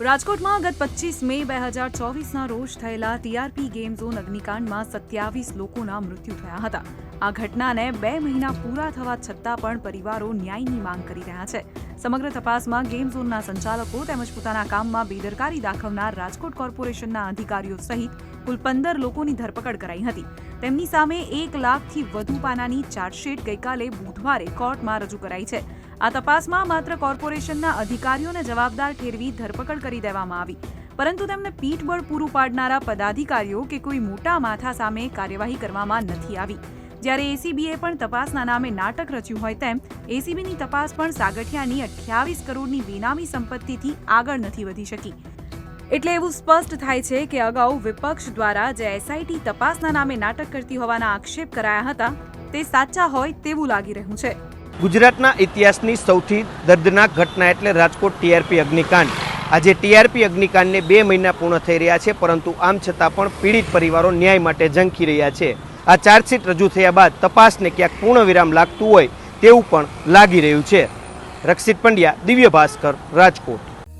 રાજકોટમાં ગત પચીસ મે બે હજાર ચોવીસના રોજ થયેલા ટીઆરપી ગેમ ઝોન અગ્નિકાંડમાં સત્યાવીસ લોકોના મૃત્યુ થયા હતા. આ ઘટનાને બે મહિના પૂરા થવા છતાં પણ પરિવારો ન્યાયની માંગ કરી રહ્યા છે. સમગ્ર તપાસમાં ગેમ ઝોનના સંચાલકો તેમજ પોતાના કામમાં બેદરકારી દાખવનાર રાજકોટ કોર્પોરેશનના અધિકારીઓ સહિત કુલ પંદર લોકોની ધરપકડ કરાઈ હતી. તેમની સામે એક લાખથી વધુ પાનાની ચાર્જશીટ ગઈકાલે બુધવારે કોર્ટમાં રજૂ કરાઈ છે. આ તપાસમાં માત્ર કોર્પોરેશનના અધિકારીઓને જવાબદાર ઠેરવી ધરપકડ કરી દેવામાં આવી. પરંતુ તેમને પીઠબળ પૂરું પાડનારા પદાધિકારીઓ કે કોઈ મોટા માથા સામે કાર્યવાહી કરવામાં નથી આવી. જ્યારે એસીબીએ પણ તપાસના નામે નાટક રચ્યું હોય તેમ એસીબીની તપાસ પણ સાગઠિયાની અઠ્યાવીસ કરોડની બેનામી સંપત્તિથી આગળ નથી વધી શકી. એટલે એવું સ્પષ્ટ થાય છે કે અગાઉ વિપક્ષ દ્વારા જે એસઆઈટી તપાસના નામે નાટક કરતી હોવાના આક્ષેપ કરાયા હતા, તે સાચા હોય તેવું લાગી રહ્યું છે. ગુજરાતના ઇતિહાસની સૌથી દર્દનાક ઘટના એટલે રાજકોટ ટીઆરપી અગ્નિકાંડ. આજે ટીઆરપી અગ્નિકાંડને બે મહિના પૂર્ણ થઈ રહ્યા છે, પરંતુ આમ છતાં પણ પીડિત પરિવારો ન્યાય માટે ઝંખી રહ્યા છે. આ ચાર્જશીટ રજૂ થયા બાદ તપાસને ક્યાંક પૂર્ણ વિરામ લાગતું હોય તેવું પણ લાગી રહ્યું છે. Rakshit Pandya, Divya Bhaskar, Rajkot.